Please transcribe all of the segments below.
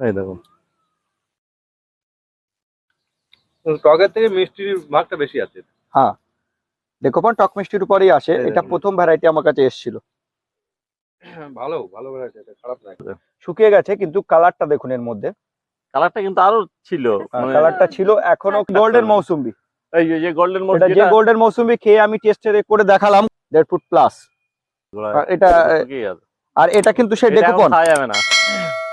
এই দেখুন। টকের থেকে মিষ্টির ভাগটা বেশি আছে। হ্যাঁ। ডেকোপন টক মিষ্টির উপরেই আসে। এটা প্রথম ভ্যারাইটি আমার কাছে এসেছিল। ভালো ভালো বেড়াচ্ছে এটা খারাপ না শুকিয়ে গেছে কিন্তু কালারটা দেখুন এর মধ্যে। কালারটা কিন্তু আরও ছিল মানে কালারটা ছিল এখনও গোল্ডেন মৌসুম্বি। এই যে- গোল্ডেন এটা যে গোল্ডেন মৌসুম্বি খেয়ে আমি টেস্টে করে দেখালাম দেড় ফুট প্লাস এটা আর এটা কিন্তু সেই ডেকোপন খাওয়া যাবে না।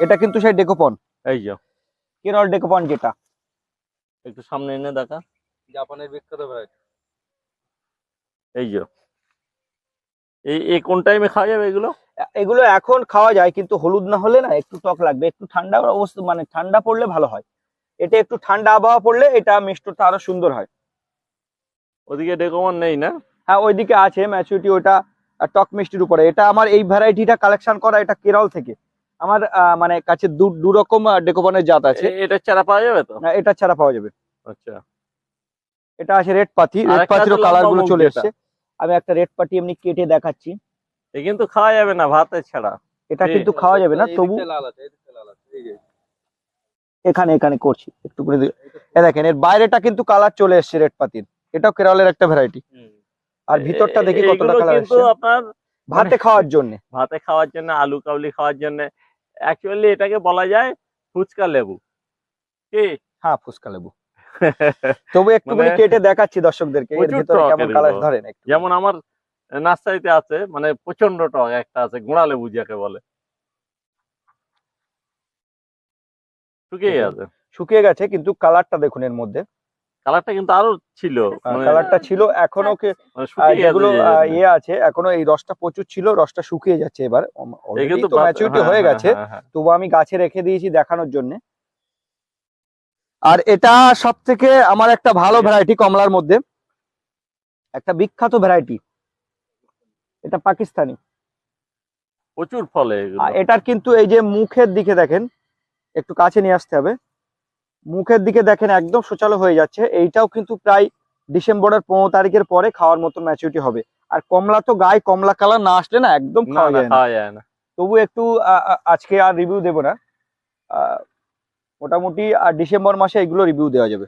এটা কিন্তু সেই ডেকোপন। এই যে। কেরল ডেকোপন যেটা। একটু সামনে এনে দেখা। জাপানের বিখ্যাত ভ্যারাইটি এই যে। এই এই কোন টাইমে খাওয়া যাবে এগুলো? এগুলো এখন খাওয়া যায় কিন্তু হলুদ না হলে না একটু টক লাগবে। একটু ঠান্ডা অবস্থা মানে ঠান্ডা পড়লে ভালো হয়। এটা একটু ঠান্ডা আবহাওয়া পড়লে এটা মিষ্টটা আরও সুন্দর হয়। ওদিকে ডেকোমন নেই না? হ্যাঁ ওইদিকে আছে ম্যাচুরিটি ওটা টক মিষ্টির উপরে। এটা আমার এই ভ্যারাইটিটা কালেকশন করা এটা কেরল থেকে। আমার আহ, মানে কাছে দু দু রকম ডেকোপনের জাত আছে। এটা চারা পাওয়া যাবে তো? না এটা ছাড়া পাওয়া যাবে। আচ্ছা। এটা আছে রেড পাতি রেড পাতিরও কালারগুলো চলে। এসছে। আমি একটা রেড পাতি এমনি কেটে দেখাচ্ছি। এ কিন্তু খাওয়া যাবে না ভাতে ছাড়া। এটা কিন্তু খাওয়া যাবে না তবু দিকটা লাল আছে এই লাল আছে এই যে। এখানে এখানে করছি একটু করে এ দেখেন এর বাইরেটা কিন্তু কালার চলে এসছে রেড পাতির। এটাও কেরলের একটা ভ্যারাইটি আর ভিতরটা দেখি কতটা কালার কিন্তু আপনার ভাতে খাওয়ার জন্য। ভাতে খাওয়ার জন্য আলু কাবলি খাওয়ার জন্য অ্যাকচুয়ালি এটাকে বলা যায় ফুচকা লেবু। কি? হ্যাঁ ফুচকা লেবু। তবু একটুখানি মানে- কেটে দেখাচ্ছি দর্শকদেরকে এর ভিতরে কেমন কালার। ধরেন একটু। যেমন আমার নার্সারিতে আছে মানে প্রচণ্ড টক একটা আছে গোড়া লেবু যাকে বলে। শুকিয়ে। আছে শুকিয়ে গেছে কিন্তু কালারটা দেখুন এর মধ্যে। কালারটা কিন্তু আরও ছিল মানে- কালারটা ছিল এখনও কে মানে আহ, শুকিয়ে যেগুলো আছে আহ, যে- ইয়ে আছে এখনও এই রসটা প্রচুর ছিল রসটা শুকিয়ে যাচ্ছে এবার ম্যাচুরিটি হ্যাঁ, হয়ে হ্যাঁ, গেছে হ্যাঁ, হ্যাঁ। তবু আমি গাছে রেখে দিয়েছি দেখানোর জন্য আর এটা সব থেকে আমার একটা ভালো ভ্যারাইটি কমলার মধ্যে একটা বিখ্যাত ভ্যারাইটি এটা পাকিস্তানি প্রচুর ফলে এগুলো। এটার কিন্তু এই যে মুখের দিকে দেখেন একটু কাছে নিয়ে আসতে হবে মুখের দিকে দেখেন একদম সোচালো হয়ে যাচ্ছে। এইটাও কিন্তু প্রায় ডিসেম্বরের পনেরো তারিখের পরে খাওয়ার মতো ম্যাচুরিটি হবে। আর কমলা তো গায়ে কমলা কালার না আসলে না একদম খাওয়া যায় না। তবু একটু আজকে আর রিভিউ দেব না। মোটামুটি আর ডিসেম্বর মাসে এগুলো রিভিউ দেওয়া যাবে।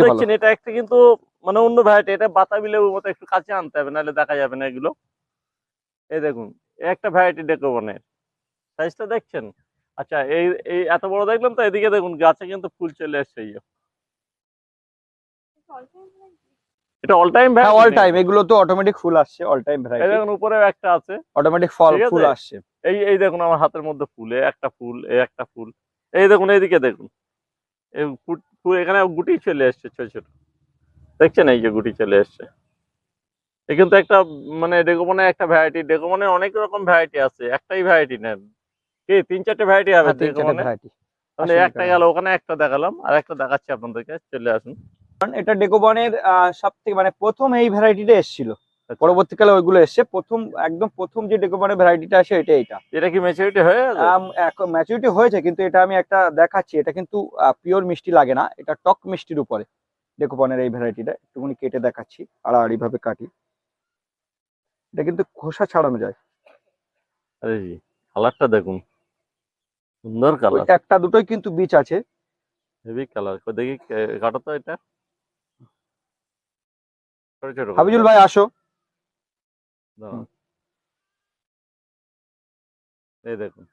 দেখছেন এটা একটা কিন্তু মানে অন্য ভ্যারাইটি এটা বাতাবি লেবুর মতো একটু কাছে আনতে হবে নাহলে দেখা যাবে না এগুলো। এই দেখুন একটা ভ্যারাইটি ডেকোবনের। সাইজটা দেখছেন? আচ্ছা এই এই এত বড় দেখলাম তো এদিকে দেখুন গাছে কিন্তু ফুল চলে এসছে এই এটা অল টাইম হ্যাঁ অল টাইম এগুলো তো অটোমেটিক ফুল আসছে অল টাইম এই ভ্যারাইটি দেখুন উপরে একটা আছে। অটোমেটিক ফল ফুল আসছে। এই এই দেখুন আমার হাতের মধ্যে ফুল একটা ফুল এ একটা ফুল। এই দেখুন এইদিকে দেখুন। এই ফুল এখানে গুটি চলে এসছে ছোট ছোট। দেখছেন এই যে গুটি চলে এসছে এ কিন্তু একটা মানে ডেকোমনের একটা ভ্যারাইটি ডেকোমনের অনেক রকম ভ্যারাইটি আছে একটাই ভ্যারাইটি নেন। কি তিন চারটে ভ্যারাইটি হবে তিন চারটে ভ্যারাইটি মানে একটা এখানে। গেল ওখানে একটা দেখালাম আর একটা দেখাচ্ছি আপনাদেরকে চলে আসুন। কারণ এটা ডেকোবনের সব থেকে মানে প্রথম এই ভ্যারাইটিটা এসেছিল। আচ্ছা। পরবর্তীকালে ওইগুলো এসছে। প্রথম একদম প্রথম যে ডেকোবনের ভ্যারাইটিটা আসে এটা এটা এটা কি ম্যাচুরিটি হয়ে গেছে? ম্যাচুরিটি হয়েছে কিন্তু এটা আমি একটা দেখাচ্ছি। এটা কিন্তু পিওর মিষ্টি লাগে না। এটা টক মিষ্টির উপরে ডেকোবনের এই ভ্যারাইটিটা একটুখানি কেটে দেখাচ্ছি আড়াআড়ি ভাবে কাটি। এটা কিন্তু খোসা ছাড়ানো যায়। আরে কালারটা দেখুন। সুন্দর কালার একটা দুটোই কিন্তু বীজ আছে। হেভি কালার দেখি কাটো তো এটা? হাবিজুল ভাই আসো। এই দেখুন।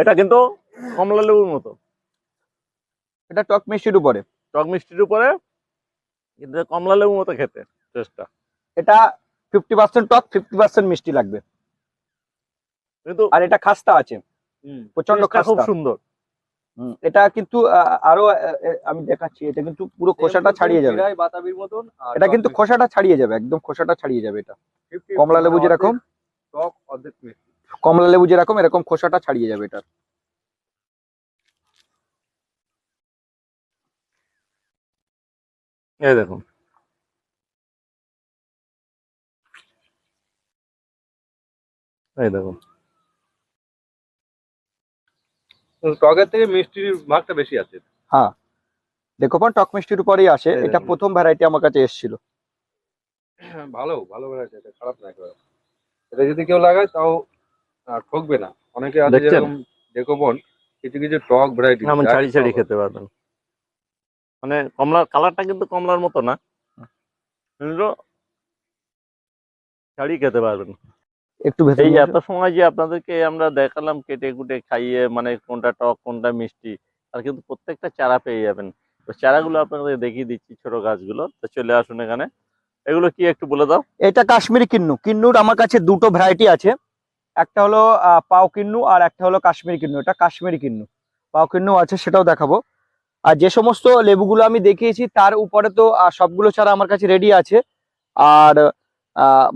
এটা কিন্তু কমলা লেবুর মতো। এটা টক মিষ্টির উপরে। টক মিষ্টির উপরে কিন্তু কমলা লেবুর মতো খেতে টেস্টটা এটা ফিফটি পার্সেন্ট টক ফিফটি পার্সেন্ট মিষ্টি লাগবে। আর এটা খাস্তা আছে। প্রচণ্ড খুব সুন্দর। এটা কিন্তু আরও আমি দেখাচ্ছি এটা কিন্তু পুরো খোসাটা ছাড়িয়ে যাবে। বাতাবির মতন এটা কিন্তু খোসাটা ছাড়িয়ে যাবে একদম খোসাটা ছাড়িয়ে যাবে এটা। কমলা লেবু যেরকম। কমলা লেবু যেরকম এরকম খোসাটা ছাড়িয়ে যাবে এটা এই দেখুন। এই দেখুন টকের থেকে মিষ্টির ভাগটা বেশি আছে। হ্যাঁ। ডেকোপন টক মিষ্টির উপরেই আসে। এটা প্রথম ভ্যারাইটি আমার কাছে এসেছিল। ভালো ভালো ভ্যারাইটি এটা খারাপ না একেবারে। এটা যদি কেউ লাগায় তাও ঠকবে না। অনেকে আছে? যেরকম ডেকোবন কিছু কিছু টক ভ্যারাইটি যেমন ছাড়ি ছাড়ি খেতে পারবেন মানে কমলার কালারটা কিন্তু কমলার মতো না। কিন্তু ছাড়ি খেতে পারবেন একটু ভেতরে এই এত সময় যে আপনাদেরকে আমরা দেখালাম কেটে কুটে খাইয়ে মানে কোনটা টক কোনটা মিষ্টি আর কিন্তু প্রত্যেকটা চারা পেয়ে যাবেন। তো চারাগুলো আপনাদের দেখিয়ে দিচ্ছি ছোট গাছগুলো। তো চলে আসুন এখানে। এগুলো কি একটু বলে দাও? এটা কাশ্মীরি কিন্নু। কিন্নুর আমার কাছে দুটো ভ্যারাইটি আছে। একটা হলো পাও কিন্নু আর একটা হলো কাশ্মীরি কিন্নু। এটা কাশ্মীরি কিন্নু। পাও কিন্নু আছে সেটাও দেখাবো। আর যে সমস্ত লেবুগুলো আমি দেখিয়েছি তার উপরে তো সবগুলো চারা আমার কাছে রেডি আছে। আর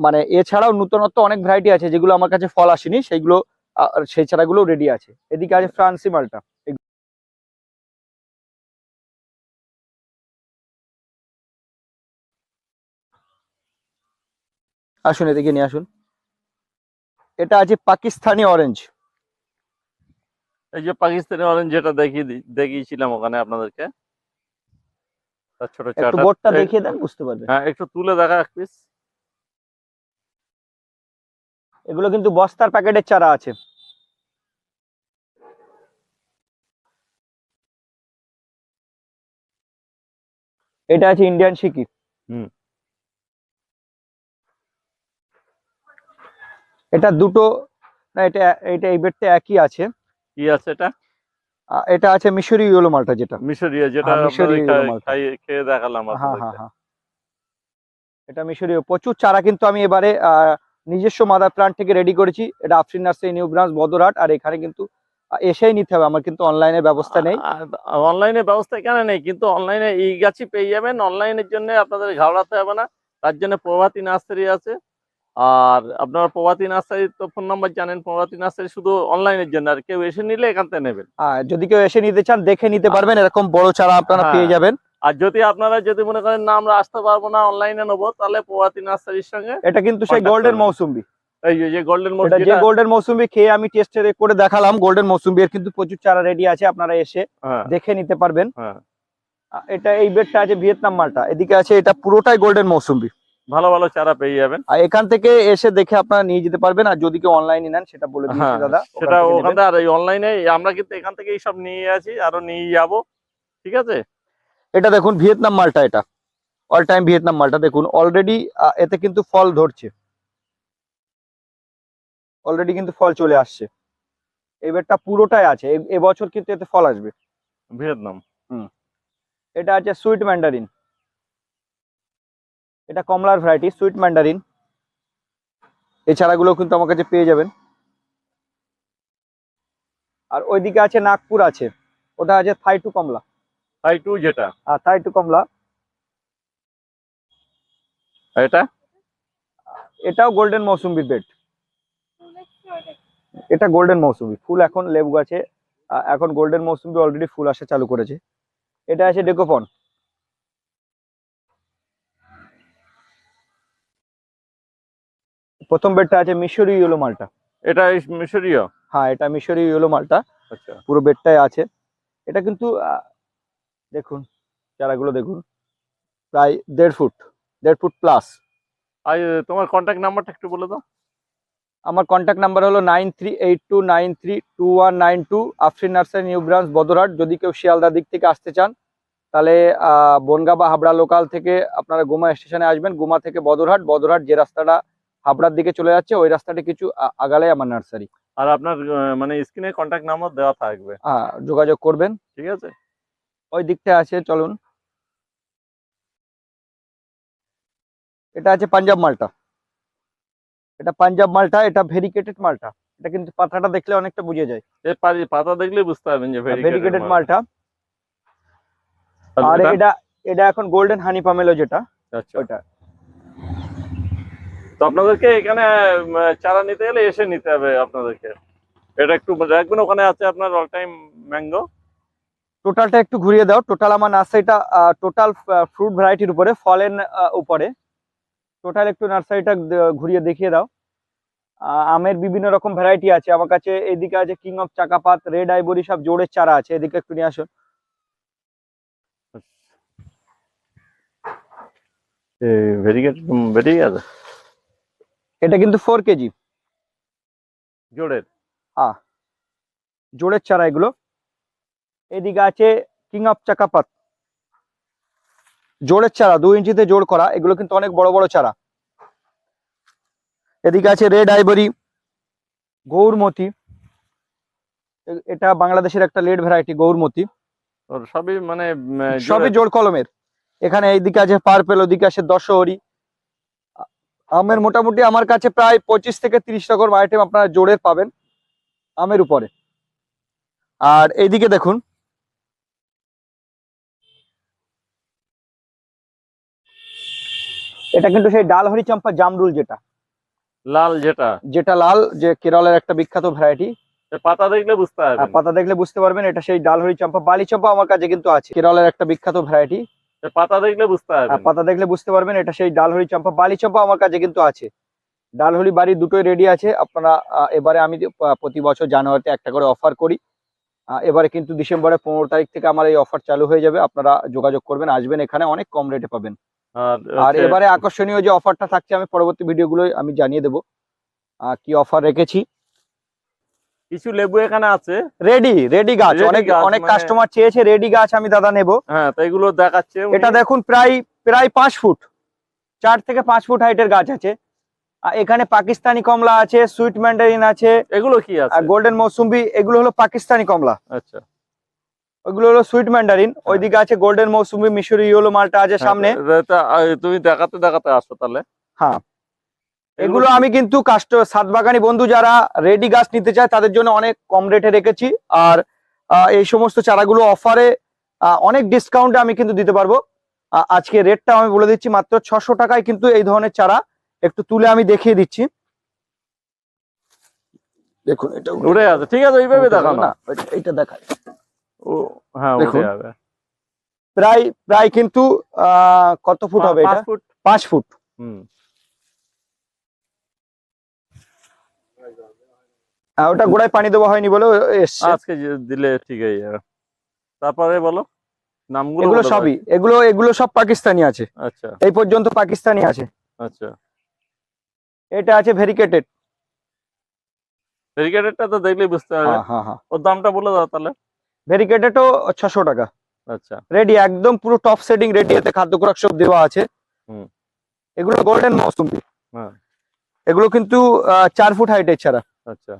মানে এছাড়াও নূতনত্ব অনেক ভ্যারাইটি আছে যেগুলো আমার কাছে ফল আসেনি সেইগুলো সেই ছাড়াগুলো রেডি আছে। এদিকে আছে ফ্রান্সি মালটা আসুন এদিকে নিয়ে আসুন। এটা আছে পাকিস্তানি অরেঞ্জ এই যে পাকিস্তানি অরেঞ্জ যেটা দেখিয়ে দেখিয়েছিলাম ওখানে আপনাদেরকে। তার ছোট বোর্ডটা দেখিয়ে দেন বুঝতে পারবেন। হ্যাঁ একটু তুলে দেখা এক পিস এগুলো কিন্তু বস্তার প্যাকেটের চারা আছে। এটা আছে ইন্ডিয়ান সিকি হুম। এটা দুটো না এটা এটা এই বেডটা একই আছে। কি আছে এটা? এটা আছে মিশরি ইয়েলো মালটা যেটা। মিশরি যেটা হ্যাঁ, খাই- খেয়ে দেখালাম হ্যাঁ হ্যাঁ হ্যাঁ। এটা মিশরীয় প্রচুর চারা কিন্তু আমি এবারে আহ, নিজস্ব মাদার প্লান্ট থেকে রেডি করেছি। এটা Afrin nursery new branch Badarhat. আর এখানে কিন্তু এসেই নিতে হবে। আমার কিন্তু অনলাইনের ব্যবস্থা নেই। অনলাইনে ব্যবস্থা কেন নেই। কিন্তু অনলাইনে এই গাছই পেয়ে যাবেন। অনলাইনের জন্য আপনাদের ঘাবড়াতে হবে না। তার জন্য প্রভাতী নার্সারি আছে। আর আপনারা প্রভাতী নার্সারির তো ফোন নাম্বার জানেন। প্রভাতী নার্সারি শুধু অনলাইনের জন্য। আর কেউ এসে নিলে এখান থেকে নেবেন। আর যদি কেউ এসে নিতে চান দেখে নিতে পারবেন। এরকম বড় চারা আপনারা হ্যাঁ। পেয়ে যাবেন। আর যদি আপনারা যদি মনে করেন না আমরা আসতে পারব না অনলাইনে নেব তাহলে প্রভাতী নার্সারির সঙ্গে এটা কিন্তু সেই গোল্ডেন। মৌসুম্বি। এই যে- যে গোল্ডেন মোড যে গোল্ডেন মৌসুম্বি খেয়ে আমি টেস্ট করে দেখালাম গোল্ডেন মৌসুম্বি এর কিন্তু প্রচুর চারা রেডি আছে আপনারা এসে হ্যাঁ। দেখে নিতে পারবেন। হ্যাঁ। এটা এই বেডটা আছে ভিয়েতনাম মালটা এদিকে আছে এটা পুরোটাই গোল্ডেন মৌসুম্বি। ভালো ভালো চারা পেয়ে যাবেন। আর এখান থেকে এসে দেখে আপনারা নিয়ে যেতে পারবেন আর যদি কেউ অনলাইনে নেন সেটা বলে দিয়েছি হ্যাঁ দাদা সেটা ওখান থেকে আর অনলাইনে আমরা কিন্তু এখান থেকেই সব নিয়ে আছি আরও নিয়ে যাব ঠিক আছে? এটা দেখুন ভিয়েতনাম মালটা এটা। অল টাইম ভিয়েতনাম মালটা দেখুন। অলরেডি এতে কিন্তু ফল ধরছে। অলরেডি কিন্তু ফল চলে আসছে। এবারটা পুরোটাই আছে। এবছর কিন্তু এতে ফল আসবে। ভিয়েতনাম। হুম। এটা আছে সুইট ম্যান্ডারিন। এটা কমলার ভ্যারাইটি সুইট ম্যান্ডারিন। এই চারাগুলো কিন্তু আমার কাছে পেয়ে যাবেন। আর ওইদিকে আছে নাগপুর আছে। ওটা আছে থাই টু কমলা। আই টু যেটা? আর থাই টু কমলা। এটা? এটাও গোল্ডেন মৌসুম্বির বেড এটা গোল্ডেন মৌসুমি। ফুল এখন লেবু গাছে এখন গোল্ডেন মৌসুমি অলরেডি ফুল আসা চালু করেছে। এটা আছে ডেকোফন। প্রথম বেডটা আছে মিশরি ইয়েলো মালটা। এটা মিশরীয়? হ্যাঁ এটা মিশরি ইয়েলো মালটা। আচ্ছা। পুরো বেডটাই আছে। এটা কিন্তু দেখুন চারাগুলো দেখুন। প্রায় দেড় ফুট দেড় ফুট প্লাস আর তোমার কন্ট্যাক্ট নাম্বারটা একটু বলে দাও। আমার কন্ট্যাক্ট নাম্বার হলো nine three eight two nine three two one nine two Afrin nursery new branch Badarhat যদি কেউ শিয়ালদার দিক থেকে আসতে চান তাহলে বনগা বা হাবড়া লোকাল থেকে আপনারা গুমা স্টেশনে আসবেন। গুমা থেকে বদরহাট বদরহাট যে রাস্তাটা হাবড়ার দিকে চলে যাচ্ছে ওই রাস্তাটা কিছু আগালে আমার নার্সারি আর আপনার মানে স্ক্রিনে কন্ট্যাক্ট নাম্বার দেওয়া থাকবে। হ্যাঁ যোগাযোগ করবেন। ঠিক আছে? ওই দিকটা আছে চলুন। এটা আছে পাঞ্জাব মালটা। এটা পাঞ্জাব মালটা এটা ভেরিকেটেড মালটা। এটা কিন্তু পাতাটা দেখলে অনেকটা বুঝে যায়। পাতা দেখলে বুঝতে পারবেন যে ভেরিকেটেড মালটা। আর এটা? এটা এখন গোল্ডেন হানি পামেলো যেটা আচ্ছা। ওইটা। তো আপনাদেরকে এখানে চারা নিতে গেলে এসে নিতে হবে আপনাদেরকে। এটা একটু রাখবেন ওখানে আছে আপনার অল টাইম ম্যাঙ্গো টোটালটা একটু ঘুরিয়ে দাও। টোটাল আমার নার্সারিটা টোটাল ফ্রুট ভ্যারাইটির উপরে ফলের উপরে। টোটাল একটু নার্সারিটা ঘুরিয়ে দেখিয়ে দাও। আমের বিভিন্ন রকম ভ্যারাইটি আছে। আমার কাছে এদিকে আছে কিং অফ চাকাপাত রেড আইবরি সব জোড়ের চারা আছে। এদিকে একটু নিয়ে আসুন এটা কিন্তু ফোর কেজি। জোরের জোড়ের চারা এগুলো। এদিকে আছে কিং অফ চাকাপাত জোড়ের চারা দু ইঞ্চিতে জোর করা এগুলো কিন্তু অনেক বড় বড় চারা। এদিকে আছে রেড আইবরি গৌরমতি। এটা বাংলাদেশের একটা লেড ভ্যারাইটি গৌরমতি। সবই মানে সবই জোর কলমের। এখানে এইদিকে আছে পার্পেল ওদিকে আছে দশহরি আমের মোটামুটি আমার কাছে প্রায় পঁচিশ থেকে তিরিশ রকম আইটেম আপনারা জোরের পাবেন আমের উপরে। আর এইদিকে দেখুন এটা কিন্তু সেই ডালহরি চম্পা জামরুল যেটা। লাল যেটা। যেটা লাল যে কেরলের একটা বিখ্যাত ভ্যারাইটি পাতা দেখলে বুঝতে আর পারবেন। পাতা দেখলে বুঝতে পারবেন এটা সেই ডালহরি চম্পা বালি চম্পা আমার কাছে কিন্তু আছে। কেরলের একটা বিখ্যাত ভ্যারাইটি পাতা দেখলে বুঝতে আর পারবেন। পাতা দেখলে বুঝতে পারবেন এটা সেই ডালহরি চম্পা বালি চম্পা আমার কাছে কিন্তু আছে। ডালহরি বাড়ি দুটোই রেডি আছে। আপনারা এবারে আমি প্রতি বছর জানুয়ারিতে একটা করে অফার করি। এবারে কিন্তু ডিসেম্বরের পনেরো তারিখ থেকে আমার এই অফার চালু হয়ে যাবে। আপনারা যোগাযোগ করবেন আসবেন এখানে অনেক কম রেটে পাবেন। আর এবারে আকর্ষণীয় যে অফারটা থাকছে আমি পরবর্তী ভিডিওগুলোই আমি জানিয়ে দেবো। কি অফার রেখেছি? কিছু লেবু এখানে আছে। রেডি রেডি গাছ। অনেক অনেক মানে- কাস্টমার চেয়েছে রেডি গাছ আমি দাদা নেব। হ্যাঁ তো এগুলো দেখাচ্ছে এটা দেখুন প্রায় প্রায় পাঁচ ফুট। চার থেকে পাঁচ ফুট হাইটের গাছ আছে। আর এখানে পাকিস্তানি কমলা আছে সুইট ম্যান্ডারিন আছে এগুলো কি আছে? গোল্ডেন মৌসুম্বি এগুলো হলো পাকিস্তানি কমলা। আচ্ছা। ওইগুলো হলো সুইট ম্যান্ডারিন ওইদিকে আছে গোল্ডেন মৌসুম্বি মিশরি ইয়েলো মালটা আছে সামনে। হ্যাঁ, তুমি দেখাতে দেখাতে আসো তাহলে। হ্যাঁ। এগুলো আমি কিন্তু কাস্ট সাতবাগানি বন্ধু যারা রেডি গাছ নিতে চায় তাদের জন্য অনেক কম রেটে রেখেছি। আর এই সমস্ত চারাগুলো অফারে অনেক ডিসকাউন্টে আমি কিন্তু দিতে পারব। আজকে রেটটা আমি বলে দিচ্ছি মাত্র ছশো টাকায় কিন্তু এই ধরনের চারা একটু তুলে আমি দেখিয়ে দিচ্ছি। দেখুন এটা উড়ে আছে। ঠিক আছে ওইভাবে দেখাও না। এটা এইটা দেখায় হ্যাঁ দেখুন। প্রায় প্রায় কিন্তু কত ফুট হবে এটা? ফুট। পাঁচ ফুট। হুম। ওটা গোড়ায় পানি দেওয়া হয়নি বলে আজকে দিলে ঠিক যাবে। তারপরে বলো নামগুলো এগুলো সবই এগুলো এগুলো সব পাকিস্তানি আছে। আচ্ছা। এই পর্যন্ত পাকিস্তানি আছে। আচ্ছা। এটা আছে ভেরিকেটেড। ব্যারিকেডেরটা তো দেখলেই বুঝতে পারবে হ্যাঁ হ্যাঁ হ্যাঁ। ওর দামটা বলে দাও তাহলে। ভেরিকেটেডও ছশো টাকা। আচ্ছা। রেডি একদম পুরো টপ সেটিং রেডি এতে খাদ্য খোরাক সব দেওয়া আছে। হুম। এগুলো গোল্ডেন মৌসুমি। হ্যাঁ। এগুলো কিন্তু চার ফুট হাইটের ছাড়া। আচ্ছা।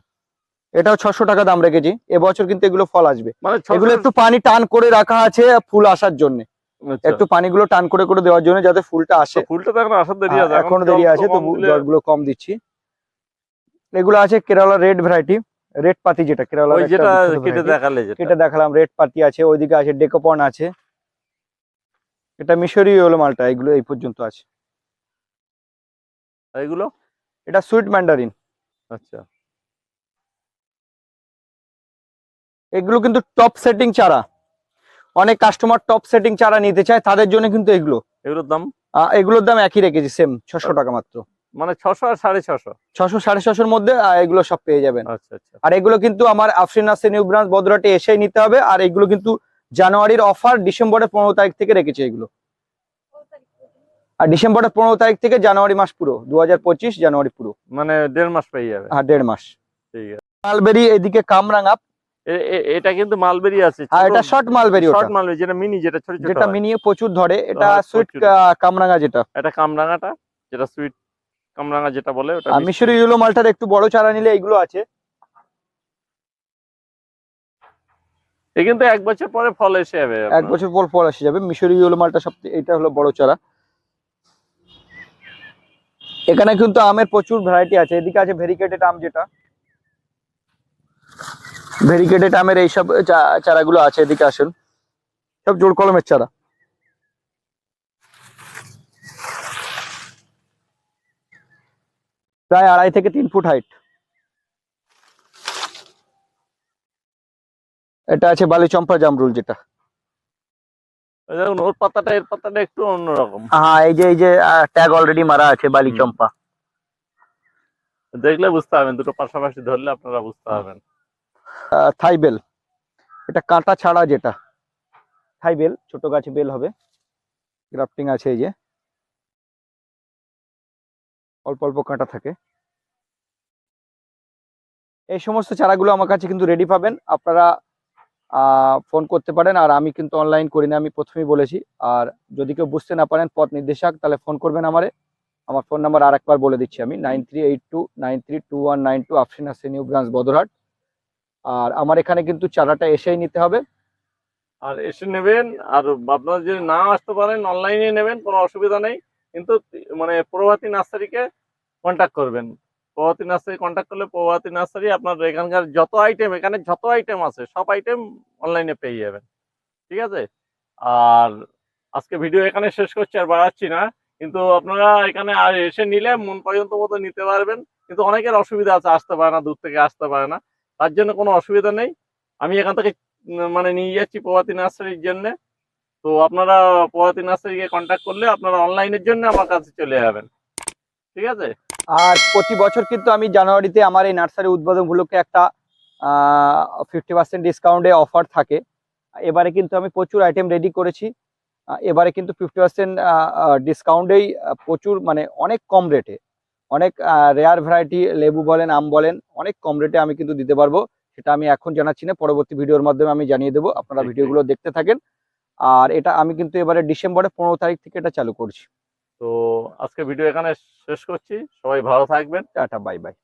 এটাও ছশো টাকা দাম রেখেছি। এবছর কিন্তু এগুলো ফল আসবে। মানে এগুলো একটু পানি টান করে রাখা আছে ফুল আসার জন্য। একটু একটু পানিগুলো টান করে করে দেওয়ার জন্য যাতে ফুলটা আসে। ফুলটা তো এখন আসার দেরি আছে। এখনও দেরি আছে জলগুলো কম দিচ্ছি। এগুলো আছে কেরালা রেড ভ্যারাইটি রেড পাতি যেটা কেরালা যেটা কেটে দেখালে দেখালাম রেড পাতি আছে ওইদিকে আছে ডেকোপন আছে। এটা মিশরীয় হলো মালটা এগুলো এই পর্যন্ত আছে। এগুলো? এটা সুইট ম্যান্ডারিন। আচ্ছা। এগুলো কিন্তু টপ সেটিং চারা। অনেক কাস্টমার টপ সেটিং চারা নিতে চায় তাদের জন্য কিন্তু এগুলো। এগুলোর দাম? এগুলোর দাম একই রেখেছি সেম ছশো টাকা মাত্র। মানে ছশো আর সাড়ে ছশো। ছশো সাড়ে ছশোর মধ্যে এগুলো সব পেয়ে যাবেন। আচ্ছা আচ্ছা। আর এগুলো কিন্তু আমার আফরিন নাসে নিউ ব্রাঞ্চ বদরাটে এসেই নিতে হবে আর এগুলো কিন্তু জানুয়ারির অফার ডিসেম্বরের পনেরো তারিখ থেকে রেখেছে এগুলো। আর ডিসেম্বরের পনেরো তারিখ থেকে জানুয়ারি মাস পুরো দু জানুয়ারি পুরো। মানে দেড় মাস পেয়ে যাবে। আর দেড় মাস। ঠিক আছে। মালবেরি এদিকে কামরাঙা। এটা কিন্তু মালবেরি আছে আর এটা শর্ট মালবেরি শর্ট মালবেরি যেটা মিনি যেটা ছোট ছোট যেটা হয়। মিনিয়ে প্রচুর ধরে এটা সুইট প্রচুর। কামরাঙা যেটা। এটা কামরাঙাটা যেটা সুইট কামরাঙা যেটা বলে ওটা মিশরি ইউলো মালটার একটু বড় চারা নিলে এইগুলো আছে। এ কিন্তু এক বছর পরে ফল এসে যাবে এক বছর পর ফল এসে যাবে। মিশরি ইউলো মালটা সব এটা হলো বড় চারা। এখানে কিন্তু আমের প্রচুর ভ্যারাইটি আছে। এদিকে আছে ভেরিকেটেড আম যেটা। ভেরিকেটেড আমের এইসব চারাগুলো আছে। এদিকে আসেন। সব জোর কলমের চারা। প্রায় আড়াই থেকে তিন ফুট হাইট এটা আছে বালিচম্পা জামরুল যেটা। দেখুন ওর পাতাটা এর পাতাটা একটু অন্যরকম। হ্যাঁ এই যে এই যে ট্যাগ অলরেডি মারা আছে বালি চম্পা দেখলে বুঝতে পারবেন দুটো পাশাপাশি ধরলে আপনারা বুঝতে পারবেন। থাইবেল এটা কাঁটা ছাড়া যেটা। থাইবেল ছোট গাছে বেল হবে। গ্রাফটিং আছে এই যে। অল্প অল্প কাঁটা থাকে। এই সমস্ত চারাগুলো আমার কাছে কিন্তু রেডি পাবেন। আপনারা ফোন করতে পারেন আর আমি কিন্তু অনলাইন করি না আমি প্রথমেই বলেছি। আর যদি কেউ বুঝতে না পারেন, পথ নির্দেশক, তাহলে ফোন করবেন আমারে। আমার ফোন নাম্বার আর একবার বলে দিচ্ছি আমি nine three eight two nine three two one nine two Afsin new branch Badarhat আর আমার এখানে কিন্তু চারাটা এসেই নিতে হবে। আর এসে নেবেন, আর আপনারা যদি না আসতে পারেন অনলাইনে নেবেন, কোনো অসুবিধা নেই। কিন্তু মানে প্রভাতী নার্সারিকে কন্ট্যাক্ট করবেন। প্রভাতী নার্সারি কন্ট্যাক্ট করলে প্রভাতী নার্সারি আপনার এখানকার যত আইটেম এখানে যত আইটেম আছে, সব আইটেম অনলাইনে পেয়ে যাবেন। ঠিক আছে? আর আজকে ভিডিও এখানে শেষ করছি, আর বাড়াচ্ছি না। কিন্তু আপনারা এখানে আর এসে নিলে মন পর্যন্ত মতো নিতে পারবেন। কিন্তু অনেকের অসুবিধা আছে, আসতে পারে না, দূর থেকে আসতে পারে না। তার জন্য কোনো অসুবিধা নেই। আমি এখান থেকে মানে নিয়ে যাচ্ছি প্রভাতী নার্সারির জন্য। তো আপনারা প্রভাতী নার্সারিকে কন্ট্যাক্ট করলে আপনারা অনলাইনের জন্য আমার কাছে চলে যাবেন। ঠিক আছে? আর প্রতি বছর কিন্তু আমি জানুয়ারিতে আমার এই নার্সারি উদ্বোধন উপলক্ষে একটা ফিফটি পার্সেন্ট ডিসকাউন্টে অফার থাকে। এবারে কিন্তু আমি প্রচুর আইটেম রেডি করেছি। এবারে কিন্তু ফিফটি পার্সেন্ট ডিসকাউন্টেই প্রচুর মানে অনেক কম রেটে অনেক রেয়ার ভ্যারাইটি লেবু বলেন আম বলেন অনেক কম রেটে আমি কিন্তু দিতে পারব। সেটা আমি এখন জানাচ্ছি না পরবর্তী ভিডিওর মাধ্যমে আমি জানিয়ে দেবো। আপনারা ভিডিওগুলো দেখতে থাকেন। আর এটা আমি কিন্তু এবারে ডিসেম্বরের পনেরো তারিখ থেকে এটা চালু করছি। তো আজকে ভিডিও এখানে শেষ করছি। সবাই ভালো থাকবেন। Tata bye bye